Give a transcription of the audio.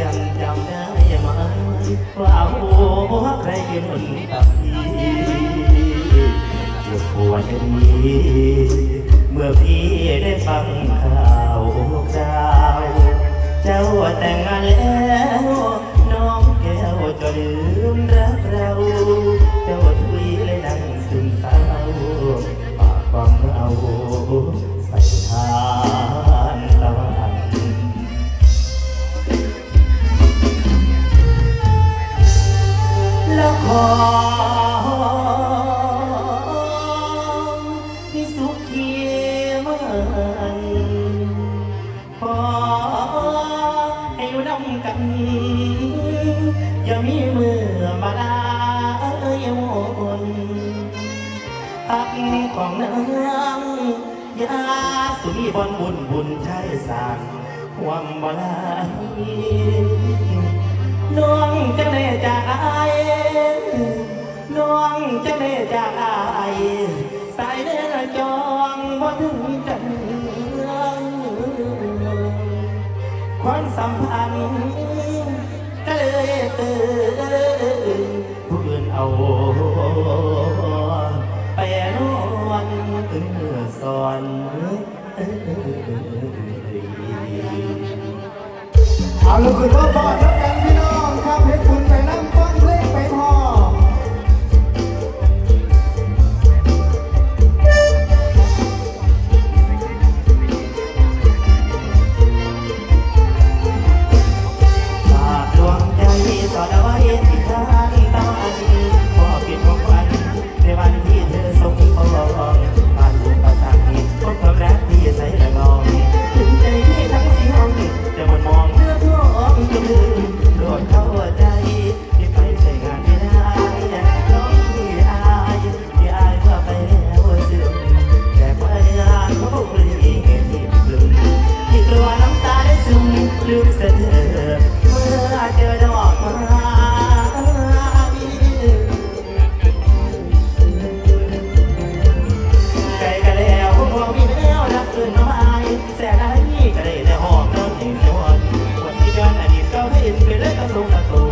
ยังจำได้ไหมว่าหัวใครยืนกับพี่เจ็บปวดนี้ เมื่อพี่ได้ฟังข่าวคราเจ้าแต่งงานแล้ว น้องแก้วจะลืมรักเรา กันอย่ามีมือมาลาเอ้ยวนหักของนางยาสุมีบอนบุญบุญใช้สร้างความบลายน้องจะเนจากอายน้องจะเนจากอายสายเดินจองบ่ถึงกัน ความสัมพันธ์ก็เลยเตือนผู้อื่นเอาไปนอนสอนเอาลูกคุณพ่อพ่อ ได้แต่หอมน้องให้สวดวันที่ย้อนอดีตเก่าให้ยินไปเลยกับสงสัรตัว